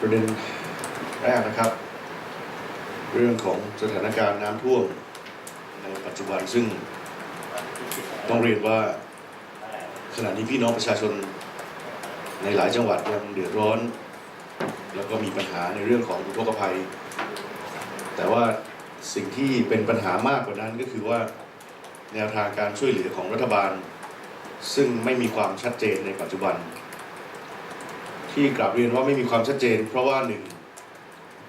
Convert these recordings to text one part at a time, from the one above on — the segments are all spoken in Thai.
ประเด็นแรกนะครับ เรื่องของสถานการณ์น้ำท่วมในปัจจุบันซึ่งต้องเรียนว่าขณะนี้พี่น้องประชาชนในหลายจังหวัดยังเดือดร้อน แล้วก็มีปัญหาในเรื่องของอุทกภัย แต่ว่าสิ่งที่เป็นปัญหามากกว่านั้นก็คือว่าแนวทางการช่วยเหลือของรัฐบาล ซึ่งไม่มีความชัดเจนในปัจจุบัน ที่กราบเรียนว่าไม่มีความชัดเจน เพราะว่าหนึ่ง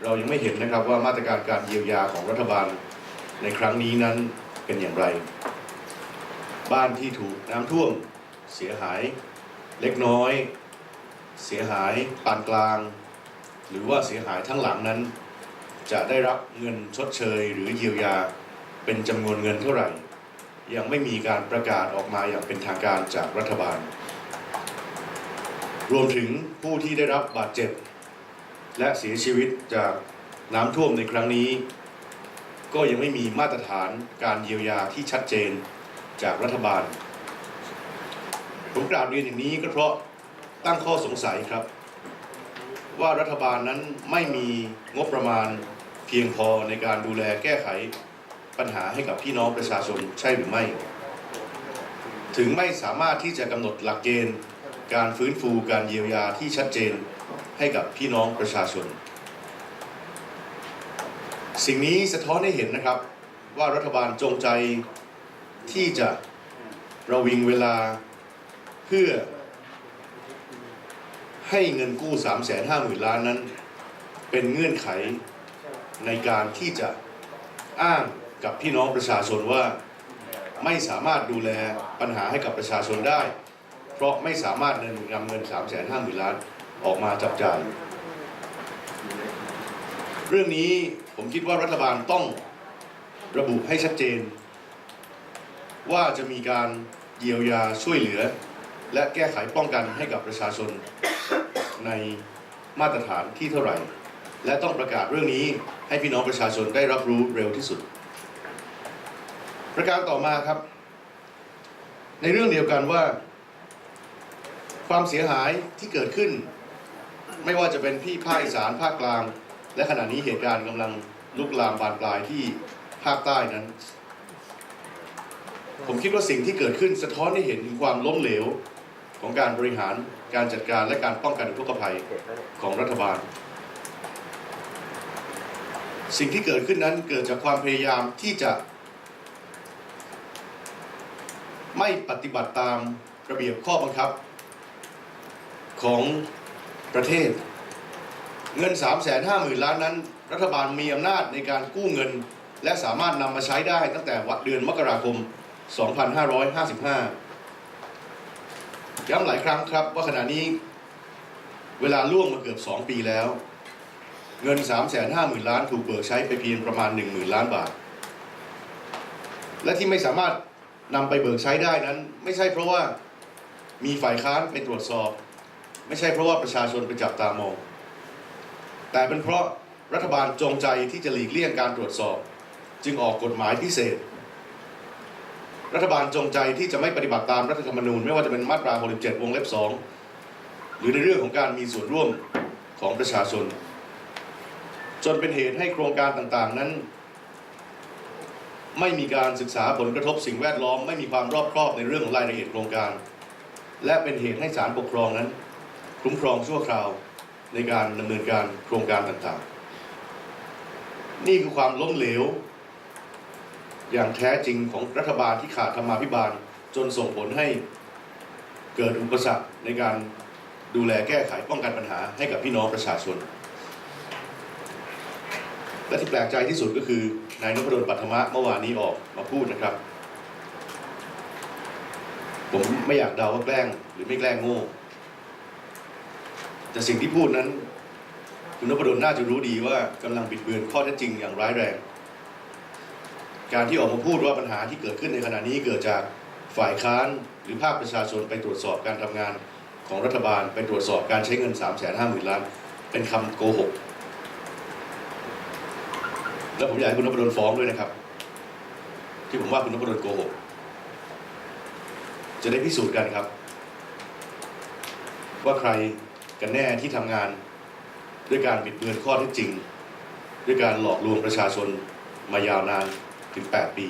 เรายังไม่เห็นนะครับว่ามาตรการการเยียวยาของรัฐบาลในครั้งนี้นั้นเป็นอย่างไร บ้านที่ถูกน้ำท่วมเสียหายเล็กน้อย เสียหายปานกลาง หรือว่าเสียหายทั้งหลังนั้น จะได้รับเงินชดเชย หรือเยียวยาเป็นจำนวนเงินเท่าไหร่ ยังไม่มีการประกาศออกมาอย่างเป็นทางการจากรัฐบาล รวมถึงผู้ที่ได้รับบาดเจ็บ และเสียชีวิตจากน้ำท่วมในครั้งนี้ ก็ยังไม่มีมาตรฐานการเยียวยาที่ชัดเจนจากรัฐบาล ผมกราบเรียนอย่างนี้ก็เพราะตั้งข้อสงสัยครับ ว่ารัฐบาลนั้นไม่มีงบประมาณเพียงพอในการดูแลแก้ไขปัญหาให้กับพี่น้องประชาชนใช่หรือไม่ ถึงไม่สามารถที่จะกำหนดหลักเกณฑ์ การฟื้นฟูการเยียวยาที่ชัดเจนให้กับพี่น้องประชาชน สิ่งนี้สะท้อนให้เห็นนะครับว่ารัฐบาลจงใจที่จะระวิงเวลาเพื่อให้เงินกู้ 3 5 0 0 0 0 ล้านนั้น เป็นเงื่อนไขในการที่จะอ้างกับพี่น้องประชาชนว่าไม่สามารถดูแลปัญหาให้กับประชาชนได้ เพราะไม่สามารถเงินนำเงิน3 5 0 0 0 0ล้านออกมาจับจ่าย เรื่องนี้ผมคิดว่ารัฐบาลต้องระบุให้ชัดเจน ว่าจะมีการเยียวยาช่วยเหลือ และแก้ไขป้องกันให้กับประชาชนในมาตรฐานที่เท่าไหร่ และต้องประกาศเรื่องนี้ให้พี่น้องประชาชนได้รับรู้เร็วที่สุด ประการต่อมาครับ ในเรื่องเดียวกันว่า ความเสียหายที่เกิดขึ้น ไม่ว่าจะเป็นที่ภาคอีสานภาคกลาง และขณะนี้เหตุการณ์กำลังลุกลามบานปลายที่ภาคใต้นั้น ผมคิดว่าสิ่งที่เกิดขึ้นสะท้อนให้เห็นถึงความล้มเหลวของการบริหารการจัดการและการป้องกันอุทกภัยของรัฐบาล สิ่งที่เกิดขึ้นนั้นเกิดจากความพยายามที่จะ ไม่ปฏิบัติตามระเบียบข้อบังคับ ของประเทศ เงิน 3 5 0 0 0 0 ล้านนั้น รัฐบาลมีอำนาจในการกู้เงิน และสามารถนำมาใช้ได้ตั้งแต่วันเดือนมกราคม 2555 ย้ำหลายครั้งครับว่าขณะนี้ เวลาล่วงมาเกือบ 2 ปีแล้ว เงิน 3 5 0 0 0 0 ล้านถูกเบิกใช้ไปเพียงประมาณ 10,000 ล้านบาท และที่ไม่สามารถนำไปเบิกใช้ได้นั้น ไม่ใช่เพราะว่ามีฝ่ายค้านไปตรวจสอบ ไม่ใช่เพราะว่าประชาชนไปจับตามอง แต่เป็นเพราะรัฐบาลจงใจที่จะหลีกเลี่ยงการตรวจสอบ จึงออกกฎหมายพิเศษ รัฐบาลจงใจที่จะไม่ปฏิบัติตามรัฐธรรมนูญ ไม่ว่าจะเป็นมาตรา67วงเล็บ2หรือในเรื่องของการมีส่วนร่วมของประชาชน จนเป็นเหตุให้โครงการต่างๆนั้น ไม่มีการศึกษาผลกระทบสิ่งแวดล้อม ไม่มีความรอบคอบในเรื่องของรายละเอียดโครงการ และเป็นเหตุให้ศาลปกครองนั้น คุ้มครองชั่วคราวในการดำเนินการโครงการต่างๆ นี่คือความล้มเหลว อย่างแท้จริงของรัฐบาลที่ขาดธรรมาภิบาล จนส่งผลให้เกิดอุปสรรคในการดูแลแก้ไขป้องกันปัญหาให้กับพี่น้องประชาชน และที่แปลกใจที่สุดก็คือนายนพดลปัทมะเมื่อวานนี้ออกมาพูดนะครับ ผมไม่อยากเดาว่าแกล้งหรือไม่แกล้งโง่ แต่สิ่งที่พูดนั้น คุณนพดลน่าจะรู้ดีว่ากำลังบิดเบือนข้อเท็จจริงอย่างร้ายแรง การที่ออกมาพูดว่าปัญหาที่เกิดขึ้นในขณะนี้เกิดจากฝ่ายค้านหรือภาคประชาชนไปตรวจสอบการทำงานของรัฐบาล ไปตรวจสอบการใช้เงิน3 5 0 0 0 0ล้าน เป็นคำโกหก แล้วผมอยากให้คุณนพดลฟ้องด้วยนะครับ ที่ผมว่าคุณนพดลโกหก จะได้พิสูจน์กันครับ ว่าใคร กันแน่ที่ทำงาน ด้วยการบิดเบือนข้อเท็จจริง ด้วยการหลอกลวงประชาชนมายาวนานถึง 8 ปี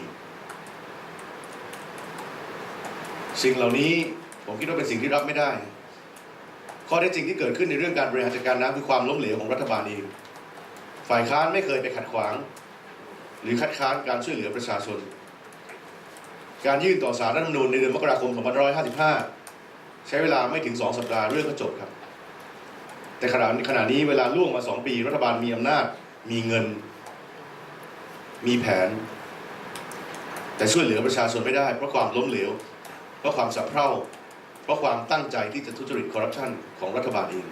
สิ่งเหล่านี้ผมคิดว่าเป็นสิ่งที่รับไม่ได้ ข้อเท็จจริงที่เกิดขึ้นในเรื่องการบริหารจัดการน้ำคือความล้มเหลวของรัฐบาลเองฝ่ายค้านไม่เคยไปขัดขวาง หรือคัดค้านการช่วยเหลือประชาชน การยื่นต่อสารรัฐธรรมนูญในเดือนมกราคม 2555 ใช้เวลาไม่ถึง 2 สัปดาห์เรื่องก็จบครับ แต่ขณะขณะนี้เวลาล่วงมา2ปี รัฐบาลมีอำนาจ มีเงิน มีแผน แต่ช่วยเหลือประชาชนไม่ได้ เพราะความล้มเหลว เพราะความสับเพร่า เพราะความตั้งใจที่จะทุจริตคอร์รัปชันของรัฐบาลเอง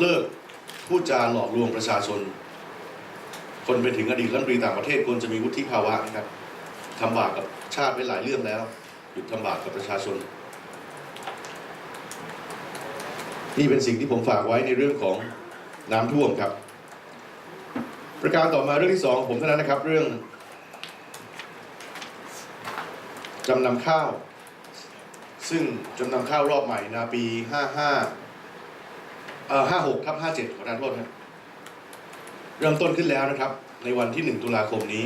เลิกพูดจาหลอกลวงประชาชน คนไปถึงอดีตรัฐมนตรีต่างประเทศควรจะมีวุฒิภาวะนะครับทำบาปกับชาติไปหลายเรื่องแล้ว หยุดทำบาปกับประชาชน นี่เป็นสิ่งที่ผมฝากไว้ในเรื่องของน้ำท่วมครับ ประการต่อมาเรื่องที่สองผมเท่านั้นนะครับ เรื่องจำนำข้าว ซึ่งจำนำข้าวรอบใหม่นาปี 55เอ่อ56ครับ57 ขอทานโทษครับเริ่มต้นขึ้นแล้วนะครับ ในวันที่ 1 ตุลาคมนี้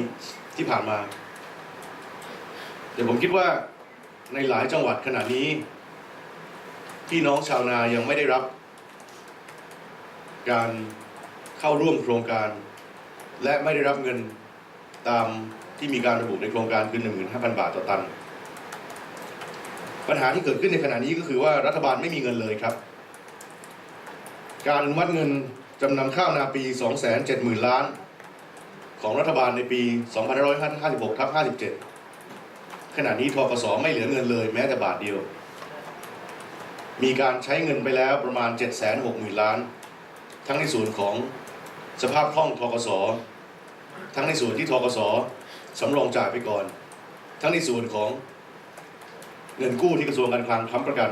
ที่ผ่านมา เดี๋ยวผมคิดว่าในหลายจังหวัดขณะนี้ พี่น้องชาวนายังไม่ได้รับ การเข้าร่วมโครงการ และไม่ได้รับเงินตามที่มีการระบุในโครงการคือ15,000 บาทต่อตัน ปัญหาที่เกิดขึ้นในขณะนี้ก็คือว่ารัฐบาลไม่มีเงินเลยครับ การอนุมัติเงินจำนำข้าวนาปี 270,000 ล้าน ของรัฐบาลในปี 2556ทับ57 ขณะนี้ทกสไม่เหลือเงินเลยแม้แต่บาทเดียว มีการใช้เงินไปแล้วประมาณ 760,000 ล้าน ทั้งในส่วนของสภาพคล่องทกสทั้งในส่วนที่ทกสสำรองจ่ายไปก่อน ทั้งในส่วนของเงินกู้ที่กระทรวงการคลังค้ำประกัน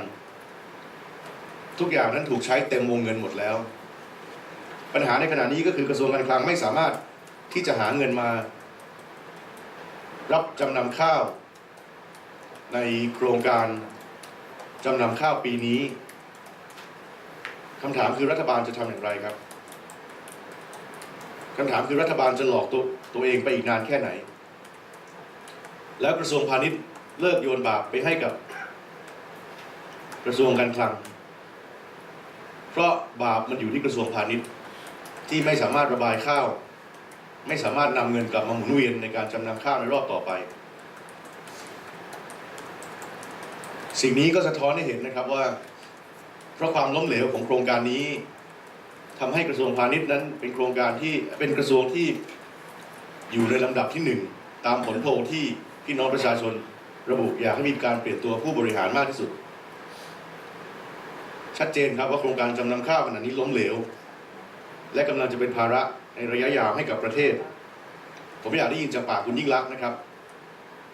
ทุกอย่างนั้นถูกใช้เต็มวงเงินหมดแล้ว ปัญหาในขณะนี้ก็คือกระทรวงการคลังไม่สามารถที่จะหาเงินมา รับจำนำข้าว ในโครงการ จำนำข้าวปีนี้คำถามคือรัฐบาลจะทำอย่างไรครับคำถามคือรัฐบาลจะหลอกตัวตัวเองไปอีกนานแค่ไหน แล้วกระทรวงพาณิชย์เลิกโยนบาปไปให้กับ กระทรวงการคลัง เพราะบาปมันอยู่ที่กระทรวงพาณิชย์ที่ไม่สามารถระบายข้าว ไม่สามารถนำเงินกลับมาหมุนเวียนในการจำนำข้าวในรอบต่อไป สิ่งนี้ก็สะท้อนให้เห็นนะครับว่า เพราะความล้มเหลวของโครงการนี้ทำให้กระทรวงพาณิชย์นั้น เป็นโครงการที่เป็นกระทรวงที่อยู่ในลำดับที่หนึ่งตามผลโพลที่พี่น้องประชาชนระบุอยากให้มีการเปลี่ยนตัวผู้บริหารมากที่สุด ชัดเจนครับว่าโครงการจำนำข้าวขณะนี้ล้มเหลว และกำลังจะเป็นภาระในระยะยาวให้กับประเทศ ผมอยากได้ยินจากปากคุณยิ่งรักนะครับ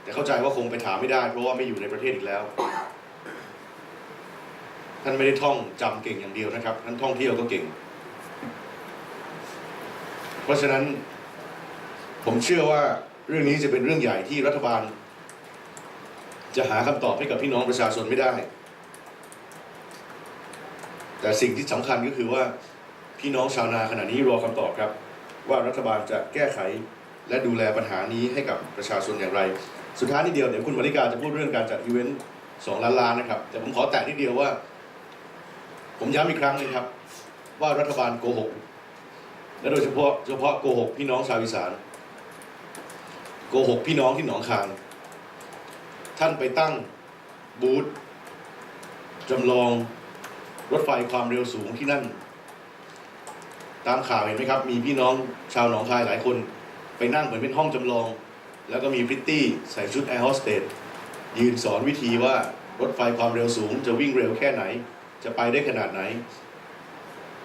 แต่เข้าใจว่าคงไปถามไม่ได้ เพราะว่าไม่อยู่ในประเทศอีกแล้ว ท่านไม่ได้ท่องจำเก่งอย่างเดียวนะครับ ท่านท่องเที่ยวก็เก่ง เพราะฉะนั้น ผมเชื่อว่าเรื่องนี้จะเป็นเรื่องใหญ่ที่รัฐบาล จะหาคำตอบให้กับพี่น้องประชาชนไม่ได้ แต่สิ่งที่สำคัญก็คือว่าพี่น้องชาวนาขณะนี้รอคำตอบครับ ว่ารัฐบาลจะแก้ไขและดูแลปัญหานี้ให้กับประชาชนอย่างไร สุดท้ายนิดเดียวเดี๋ยวคุณมาริกาจะพูดเรื่องการจัดอีเวนต์สองล้านล้านนะครับ แต่ผมขอแตะนิดเดียวว่า ผมย้ำอีกครั้งหนึงครับ ว่ารัฐบาลโกหกและโดยเฉพาะเฉพาะโกหกพี่น้องชาวอีสานโกหกพี่น้องที่หนองคายท่านไปตั้งบูธจำลองรถไฟความเร็วสูงที่นั่น ตามข่าวเห็นไหมครับ มีพี่น้องชาวหนองคายหลายคน ไปนั่งเหมือนเป็นห้องจำลอง แล้วก็มีพริตตี้ใส่ชุดแอร์โฮสเตสยืนสอนวิธีว่ารถไฟความเร็วสูง จะวิ่งเร็วแค่ไหน จะไปได้ขนาดไหน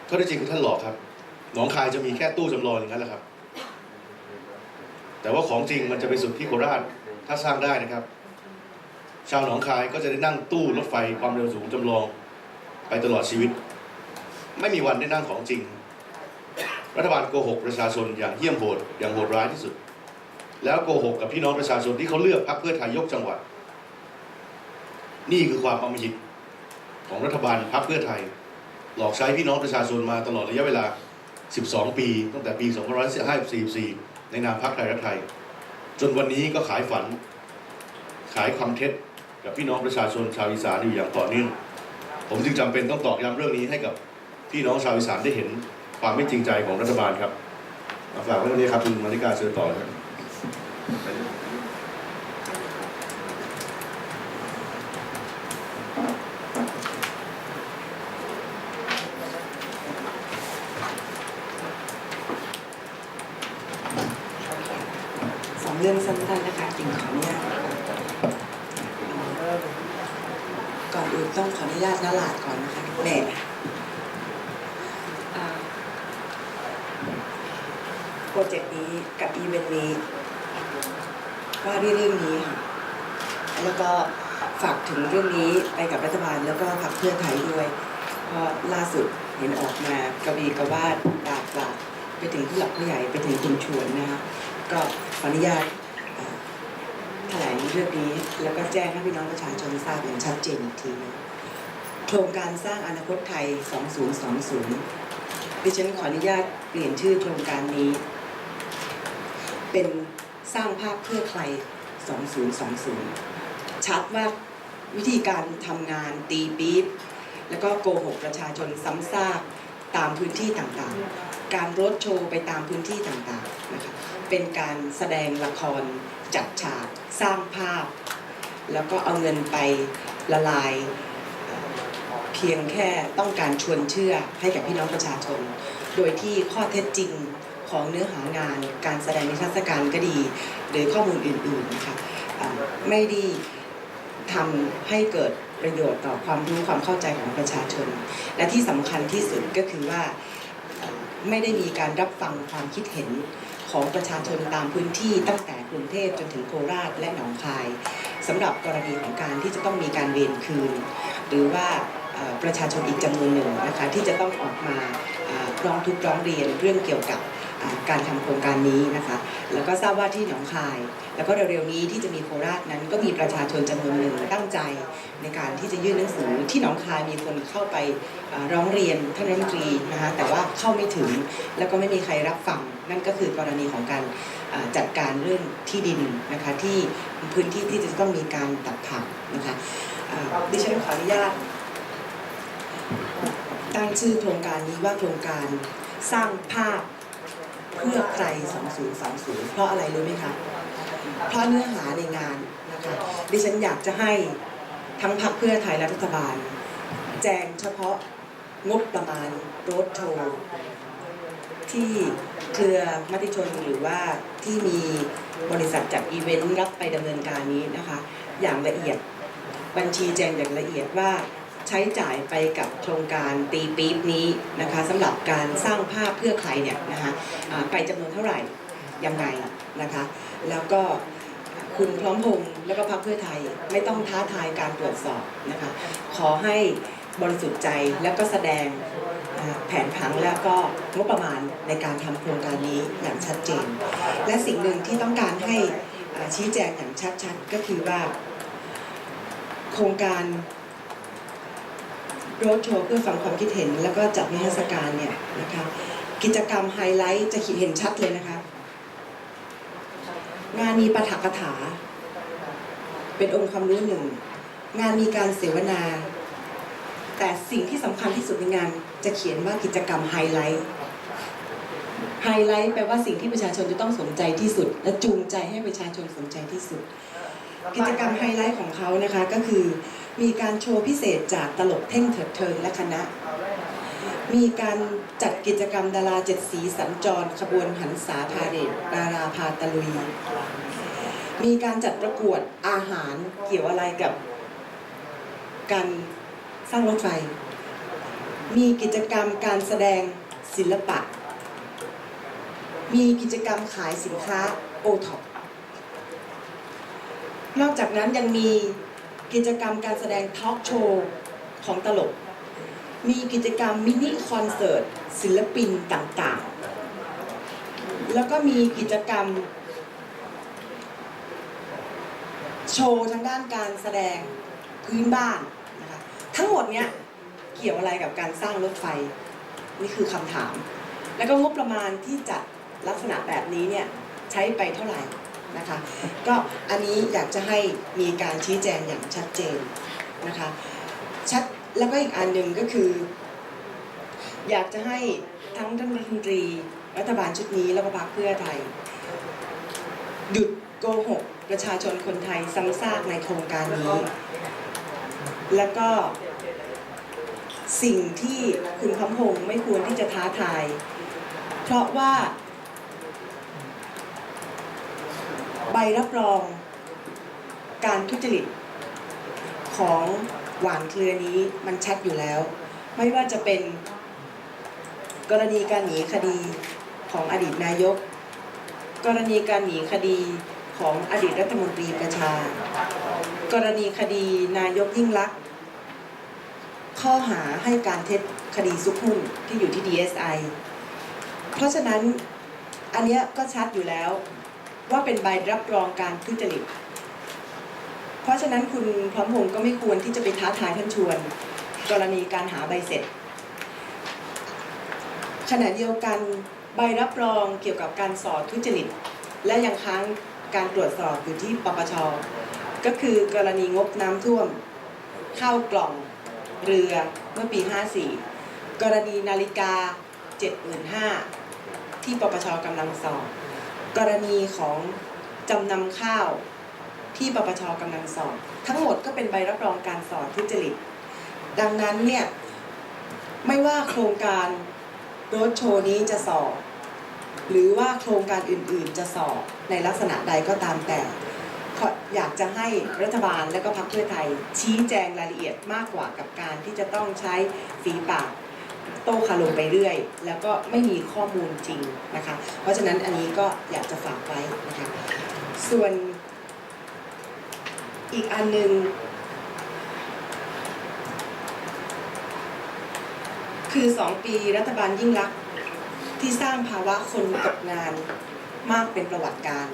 ข้อเท็จจริงคือท่านหลอกครับ หนองคายจะมีแค่ตู้จำลองอย่างนั้นแหละครับ แต่ว่าของจริงมันจะไปสุดที่โคราชถ้าสร้างได้นะครับ ชาวหนองคายก็จะได้นั่งตู้รถไฟความเร็วสูงจำลอง ไปตลอดชีวิต ไม่มีวันได้นั่งของจริง รัฐบาลโกหกประชาชนอย่างเหี้ยมโหดอย่างโหดร้ายที่สุด แล้วโกหกกับพี่น้องประชาชนที่เขาเลือกพรรคเพื่อไทยยกจังหวัด นี่คือความอมหิตของรัฐบาลพรรคเพื่อไทย หลอกใช้พี่น้องประชาชนมาตลอดระยะเวลา 12 ปี ตั้งแต่ปี 2544ในนามพรรคไทยรักไทย จนวันนี้ก็ขายฝัน ขายความเท็จกับพี่น้องประชาชนชาวอีสานอยู่อย่างต่อเนื่อง ผมจึงจำเป็นต้องตอกย้ำเรื่องนี้ให้กับพี่น้องชาวอีสานได้เห็นความไม่จริงใจของรัฐบาลครับเอาฝากไว้ตรงนี้ครับคุณมาริกาเชิญต่อครับ สองเรื่องสั้นๆนะคะจริงขออนุญาตก่อนอื่นต้องขออนุญาตนลาดก่อนนะคะแหม่โปรเจกต์นี้กับอีเวนต์นี้ ว่าด้วยเรื่องนี้ค่ะ แล้วก็ฝากถึงเรื่องนี้ไปกับรัฐบาลแล้วก็พรรคเพื่อไทยด้วยเพราะล่าสุดเห็นออกมากระบีกระวาดดากปลาไปถึงผู้หลักผู้ใหญ่ไปถึงคุณชวนนะคะก็ขออนุญาตเอ่อแถลงเรื่องนี้ แล้วก็แจ้งให้พี่น้องประชาชนทราบอย่างชัดเจนอีกทีนึงโครงการสร้างอนาคตไทย 2020 ดิฉันขออนุญาตเปลี่ยนชื่อโครงการนี้ เป็น สร้างภาพเพื่อใคร 2020 ชัดว่าวิธีการทำงานตีปี๊บแล้วก็โกหกประชาชนซ้ำซากตามพื้นที่ต่างๆ การรถโชว์ไปตามพื้นที่ต่างๆนะคะเป็นการแสดงละครจัดฉากสร้างภาพ แล้วก็เอาเงินไปละลายเอ่อเพียงแค่ต้องการชวนเชื่อให้กับพี่น้องประชาชน โดยที่ข้อเท็จจริง ของเนื้อหางานการแสดงนิทรรศการก็ดี หรือข้อมูลอื่นๆนะคะไม่ได้ทำให้เกิดประโยชน์ต่อความรู้ความเข้าใจของประชาชน และที่สำคัญที่สุดก็คือว่าไม่ได้มีการรับฟังความคิดเห็นของประชาชนตามพื้นที่ตั้งแต่กรุงเทพจนถึงโคราชและหนองคายสำหรับกรณีของการที่จะต้องมีการเวรคืน หรือว่าประชาชนอีกจำนวนหนึ่งนะคะที่จะต้องออกมาร้องทุกข์ร้องเรียนเรื่องเกี่ยวกับ การทำโครงการนี้นะคะ แล้วก็ทราบว่าที่หนองคาย แล้วก็เร็วๆนี้ที่จะมีโคราชนั้น ก็มีประชาชนจำนวนหนึ่งตั้งใจในการที่จะยื่นหนังสือที่หนองคายมีคนเข้าไปร้องเรียนท่านรัฐมนตรีนะคะแต่ว่าเข้าไม่ถึงแล้วก็ไม่มีใครรับฟังนั่นก็คือกรณีของการจัดการเรื่องที่ดินนะคะที่พื้นที่ที่จะต้องมีการตัดผักนะคะดิฉันขออนุญาตตั้งชื่อโครงการนี้ว่าโครงการสร้างภาพ เพื่อใคร2020เพราะอะไรรู้ไหมคะ เพราะเนื้อหาในงานนะคะดิฉันอยากจะให้ทั้งพรรคเพื่อไทยและรัฐบาล แจงเฉพาะงบประมาณรถโชว์ที่เครือมติชนหรือว่าที่มีบริษัทจัดอีเวนต์รับไปดำเนินการนี้นะคะ อย่างละเอียดบัญชีแจงอย่างละเอียดว่า ใช้จ่ายไปกับโครงการตีปี๊บนี้นะคะสำหรับการสร้างภาพเพื่อใครเนี่ยนะคะไปจำนวนเท่าไหร่ยังไงนะคะแล้วก็คุณพร้อมพงษ์แล้วก็พรรคเพื่อไทยไม่ต้องท้าทายการตรวจสอบนะคะขอให้บริสุทธิ์ใจแล้วก็แสดงแผนผังแล้วก็งบประมาณในการทำโครงการนี้อย่างชัดเจน และสิ่งหนึ่งที่ต้องการให้ชี้แจงอย่างชัดๆ ก็คือว่า โครงการ โรดโชว์เพื่อฟังความคิดเห็น แล้วก็จัดนิทรรศการเนี่ยนะคะกิจกรรมไฮไลท์จะเห็นชัดเลยนะคะ งานมีปาฐกถา เป็นองค์ความรู้หนึ่ง งานมีการเสวนา แต่สิ่งที่สำคัญที่สุดในงานจะเขียนว่ากิจกรรมไฮไลท์ไฮไลท์แปลว่าสิ่งที่ประชาชนจะต้องสนใจที่สุด และจูงใจให้ประชาชนสนใจที่สุด กิจกรรมไฮไลท์ของเขานะคะก็คือ มีการโชว์พิเศษจากตลกเท่งเถิดเทิงและคณะ มีการจัดกิจกรรมดาราเจ็ดสีสัญจรขบวนหันษาพาเหรดดาราพาตะลุย มีการจัดประกวดอาหารเกี่ยวอะไรกับ การสร้างรถไฟ มีกิจกรรมการแสดงศิลปะ มีกิจกรรมขายสินค้าโอท็อปนอกจากนั้นยังมี กิจกรรมการแสดงทอล์กโชว์ของตลก มีกิจกรรมมินิคอนเสิร์ตศิลปินต่างๆ แล้วก็มีกิจกรรม โชว์ทางด้านการแสดงพื้นบ้านนะคะทั้งหมดเนี้ยเกี่ยวอะไรกับการสร้างรถไฟ นี่คือคำถาม แล้วก็งบประมาณที่จัดลักษณะแบบนี้เนี่ยใช้ไปเท่าไหร่ นะคะก็อันนี้อยากจะให้มีการชี้แจงอย่างชัดเจนนะคะชัดแล้วก็อีกอันหนึ่งก็คือ อยากจะให้ทั้งท่านรัฐมนตรีรัฐบาลชุดนี้แล้วก็พรรคเพื่อไทย หยุดโกหกประชาชนคนไทยซ้ำซากในโครงการนี้ แล้วก็สิ่งที่คุณคำพงไม่ควรที่จะท้าทาย เพราะว่า บรับรองการทุจริตของหวานเครือนี้มันชัดอยู่แล้ว ไม่ว่าจะเป็นกรณีการหนีคดีของอดีตนายก กรณีการหนีคดีของอดีตรัฐมนตรีประชา กรณีคดีนายกยิ่งลักษณ์ข้อหาให้การเท็จคดีซุกหุ้นที่อยู่ที่ DSI เพราะฉะนั้นอันเนี้ยก็ชัดอยู่แล้ว ว่าเป็นใบรับรองการทุจริต เพราะฉะนั้นคุณพร้อมพงศ์ก็ไม่ควรที่จะไปท้าทายท่านชวน กรณีการหาใบเสร็จขณะเดียวกันใบรับรองเกี่ยวกับการสอบทุจริต และยังค้างการตรวจสอบอยู่ที่ปปช ก็คือกรณีงบน้ำท่วม ข้าวกล่อง เรือเมื่อปี 54 กรณีนาฬิกา 75,000ที่ปปชกำลังสอบ กรณีของจำนำข้าวที่ปปชกำลังสอบ ทั้งหมดก็เป็นใบรับรองการสอบทุจริต ดังนั้นเนี่ยไม่ว่าโครงการรถโชว์นี้จะสอบ หรือว่าโครงการอื่นๆจะสอบในลักษณะใดก็ตามแต่ออยากจะให้รัฐบาลและก็พรรคเพื่อไทยชี้แจงรายละเอียดมากกว่ากับการที่จะต้องใช้ฝีปาก โต้คารมไปเรื่อย แล้วก็ไม่มีข้อมูลจริงนะคะ เพราะฉะนั้นอันนี้ก็อยากจะฝากไว้นะคะ ส่วนอีกอันหนึ่งคือสองปีรัฐบาลยิ่งลักที่สร้างภาวะคนตกงานมากเป็นประวัติการ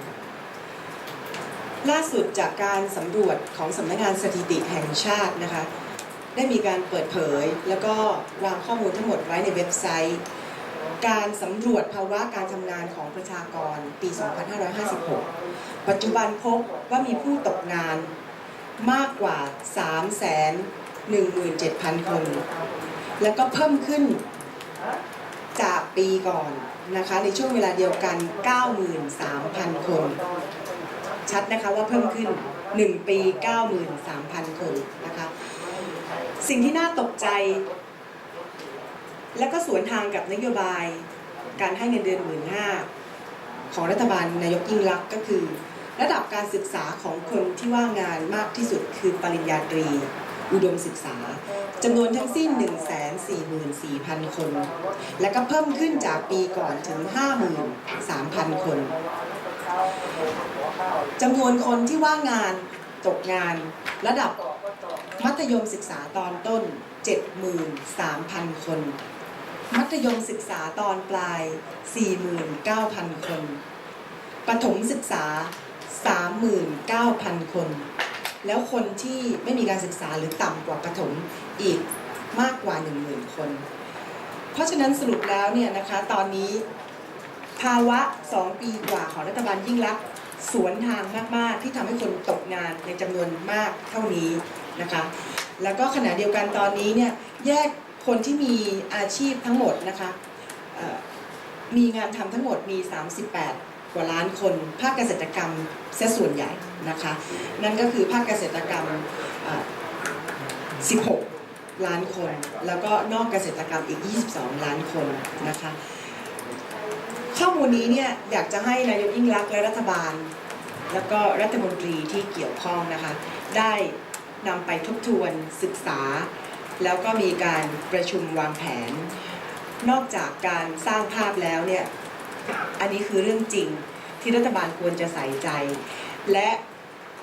ล่าสุดจากการสำรวจของสำนักงานสถิติแห่งชาตินะคะ ได้มีการเปิดเผย แล้วก็วางข้อมูลทั้งหมดไว้ในเว็บไซต์ การสำรวจภาวะการทำงานของประชากรปี 2556 ปัจจุบันพบว่ามีผู้ตกงานมากกว่า 317,000 คน แล้วก็เพิ่มขึ้นจากปีก่อนนะคะในช่วงเวลาเดียวกัน 93,000 คน ชัดนะคะว่าเพิ่มขึ้น 1 ปี 93,000 คนนะคะ สิ่งที่น่าตกใจ และก็สวนทางกับนโยบายการให้เงินเดือนหมื่นห้าของรัฐบาลนายกยิ่งลักษณ์ก็คือ ระดับการศึกษาของคนที่ว่างงานมากที่สุดคือปริญญาตรี อุดมศึกษาจำนวนทั้งสิ้น 144,000 คน และก็เพิ่มขึ้นจากปีก่อนถึง 53,000 คน จำนวนคนที่ว่างงานตกงานระดับ มัธยมศึกษาตอนต้น 73,000 คน มัธยมศึกษาตอนปลาย 49,000 คน ประถมศึกษา 39,000 คน แล้วคนที่ไม่มีการศึกษาหรือต่ำกว่าประถมอีกมากกว่า 10,000 คน เพราะฉะนั้นสรุปแล้วเนี่ยนะคะตอนนี้ภาวะ 2 ปีกว่าของรัฐบาลยิ่งลักสวนทางมาก ๆ ที่ทำให้คนตกงานในจำนวนมากเท่านี้ นะคะ แล้วก็ขณะเดียวกันตอนนี้เนี่ยแยกคนที่มีอาชีพทั้งหมดนะคะมีงานทำทั้งหมดมี 38 กว่าล้านคน ภาคเกษตรกรรมเสียส่วนใหญ่นะคะ นั่นก็คือภาคเกษตรกรรม 16 ล้านคน แล้วก็นอกเกษตรกรรมอีก 22 ล้านคนนะคะ ข้อมูลนี้เนี่ยอยากจะให้นายกยิ่งรักษณ์และรัฐบาล แล้วก็รัฐมนตรีที่เกี่ยวข้องนะคะได้ นำไปทบทวนศึกษา แล้วก็มีการประชุมวางแผน นอกจากการสร้างภาพแล้วเนี่ยอันนี้คือเรื่องจริงที่รัฐบาลควรจะใส่ใจ และ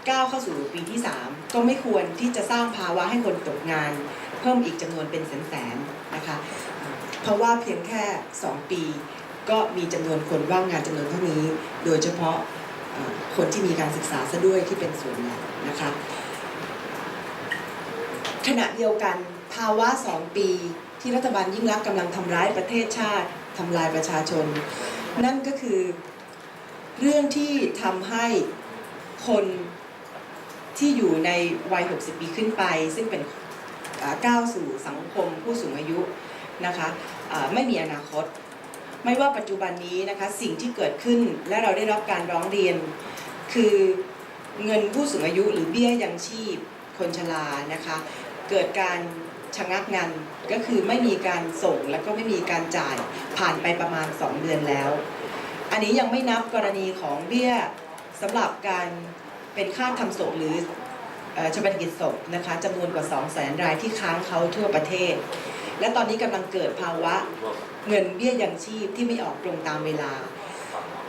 ก้าวเข้าสู่ปีที่ 3 ก็ไม่ควรที่จะสร้างภาวะให้คนตกงาน เพิ่มอีกจำนวนเป็นแสนๆนะคะเพราะว่าเพียงแค่ 2 ปีก็มีจำนวนคนว่างงานจำนวนเท่านี้ โดยเฉพาะคนที่มีการศึกษาซะด้วยที่เป็นส่วนใหญ่นะคะ ขณะเดียวกันภาวะสองปี ที่รัฐบาลยิ่งรักษณ์กำลังทำร้ายประเทศชาติทำลายประชาชน นั่นก็คือเรื่องที่ทำให้คนที่อยู่ในวัย 60 ปีขึ้นไป ซึ่งเป็นก้าวสู่สังคมผู้สูงอายุนะคะไม่มีอนาคต ไม่ว่าปัจจุบันนี้นะคะสิ่งที่เกิดขึ้นและเราได้รับการร้องเรียน คือเงินผู้สูงอายุหรือเบี้ยยังชีพคนชรานะคะ เกิดการชะงักงานก็คือไม่มีการส่งแล้วก็ไม่มีการจ่ายผ่านไปประมาณ 2 เดือนแล้ว อันนี้ยังไม่นับกรณีของเบี้ยสำหรับการเป็นค่าทำศพหรือชาปนกิจศพนะคะจำนวนกว่า 2 0 0 0 0 0รายที่ค้างเขาทั่วประเทศ และตอนนี้กำลังเกิดภาวะเงินเบี้ยยังชีพที่ไม่ออกตรงตามเวลา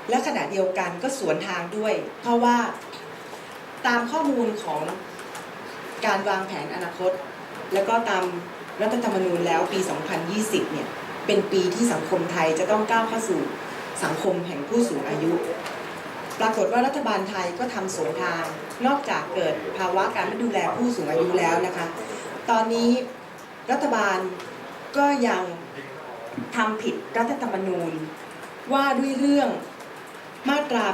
และขณะเดียวกันก็สวนทางด้วย เพราะว่าตามข้อมูลของการวางแผนอนาคต แล้วก็ตามรัฐธรรมนูญแล้วปี 2020 เนี่ย เป็นปีที่สังคมไทยจะต้องก้าวเข้าสู่สังคมแห่งผู้สูงอายุ ปรากฏว่ารัฐบาลไทยก็ทำสวนทางนอกจากเกิดภาวะการไม่ดูแลผู้สูงอายุแล้วนะคะ ตอนนี้รัฐบาลก็ยังทำผิดรัฐธรรมนูญ ว่าด้วยเรื่องมาตรา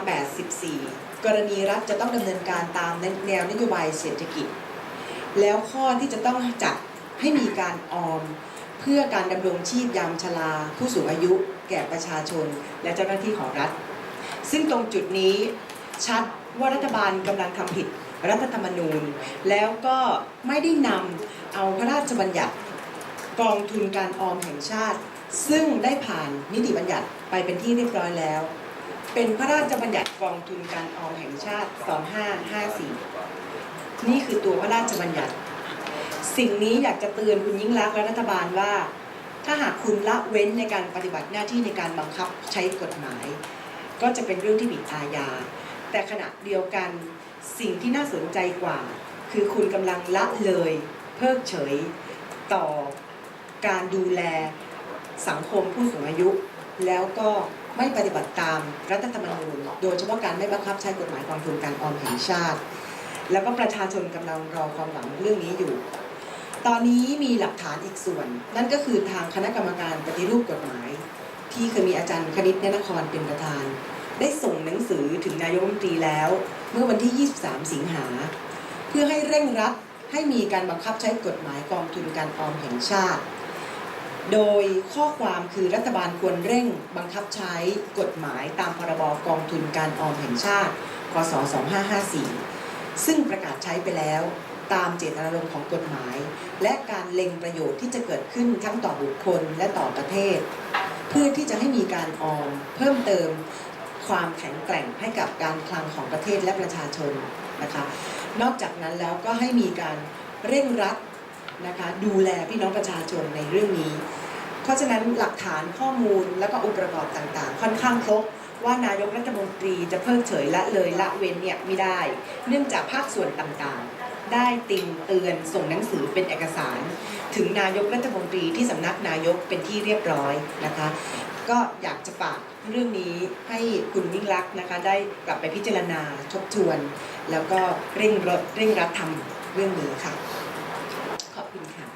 84 กรณีรัฐจะต้องดำเนินการตามแนวนโยบายเศรษฐกิจ แล้วข้อที่จะต้องจัดให้มีการออม เพื่อการดำรงชีพยามชรา ผู้สูงอายุ แก่ประชาชน และเจ้าหน้าที่ของรัฐ ซึ่งตรงจุดนี้ชัดว่ารัฐบาลกำลังทำผิดรัฐธรรมนูญ แล้วก็ไม่ได้นำเอาพระราชบัญญัติกองทุนการออมแห่งชาติ ซึ่งได้ผ่านนิติบัญญัติไปเป็นที่เรียบร้อยแล้ว เป็นพระราชบัญญัติกองทุนการออมแห่งชาติ 2554 นี่คือตัวพระราชบัญญัติ สิ่งนี้อยากจะเตือนคุณยิ่งรักษณ์และรัฐบาลว่า ถ้าหากคุณละเว้นในการปฏิบัติหน้าที่ในการบังคับใช้กฎหมาย ก็จะเป็นเรื่องที่ผิดอาญา แต่ขณะเดียวกันสิ่งที่น่าสนใจกว่า คือคุณกำลังละเลย เพิกเฉย ต่อการดูแลสังคมผู้สูงอายุ แล้วก็ไม่ปฏิบัติตามรัฐธรรมนูญ โดยเฉพาะการไม่บังคับใช้กฎหมายกองทุนการออมแห่งชาติ แล้วก็ประชาชนกำลังรอความหวังเรื่องนี้อยู่ ตอนนี้มีหลักฐานอีกส่วน นั่นก็คือทางคณะกรรมการปฏิรูปกฎหมาย ที่เคยมีอาจารย์คณิตเนนครเป็นประธาน ได้ส่งหนังสือถึงนายกรัฐมนตรีแล้ว เมื่อวันที่ 23 สิงหา เพื่อให้เร่งรัดให้มีการบังคับใช้กฎหมายกองทุนการออมแห่งชาติ โดยข้อความคือรัฐบาลควรเร่งบังคับใช้กฎหมายตามพรบกองทุนการออมแห่งชาติ พศ 2554 ซึ่งประกาศใช้ไปแล้วตามเจตนารมณ์ของกฎหมาย และการเล็งประโยชน์ที่จะเกิดขึ้นทั้งต่อบุคคลและต่อประเทศ เพื่อที่จะให้มีการออมเพิ่มเติมความแข็งแกร่งให้กับการคลังของประเทศและประชาชนนะคะนอกจากนั้นแล้วก็ให้มีการเร่งรัดนะคะดูแลพี่น้องประชาชนในเรื่องนี้ เพราะฉะนั้นหลักฐานข้อมูลและก็องค์ประกอบต่างๆ ค่อนข้างครบ ว่านายกรัฐมนตรีจะเพิกเฉยละเลยละเว้นเนี่ยไม่ได้ เนื่องจากภาคส่วนต่างๆ ได้ติงเตือนส่งหนังสือเป็นเอกสาร ถึงนายกรัฐมนตรีที่สำนักนายกเป็นที่เรียบร้อยนะคะ ก็อยากจะฝากเรื่องนี้ให้คุณยิ่งรักษณ์นะคะ ได้กลับไปพิจารณาทบทวน แล้วก็เร่งรถเร่งรัดทำเรื่องนี้ค่ะ ขอบคุณค่ะ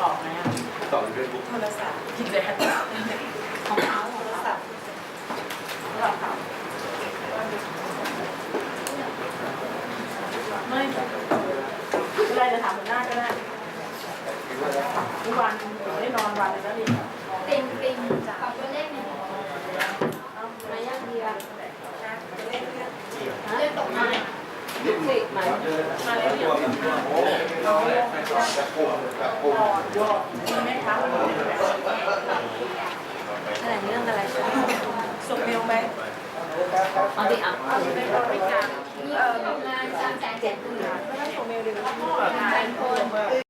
ตอบไหมอะต่อในเฟซบุ๊กโทรศัพท์ผิดเลยค่ะของเขาโทรศัพท์ไม่เป็นไรจะถามหัวหน้าก็ได้ทุกวันไม่นอนวันเลยแล้วนี่ติงติงขอตัวเลขหน่อยมายังเดียวเรื่องตกมา องยอดมีไหมคะอะไรเรื่องอะไรส่งเมลไหมเอาดิอะเอาไปบริการมีงานสามแสนเจ็ดหมื่นไม่ต้องส่งเมลดีกว่าเป็นคน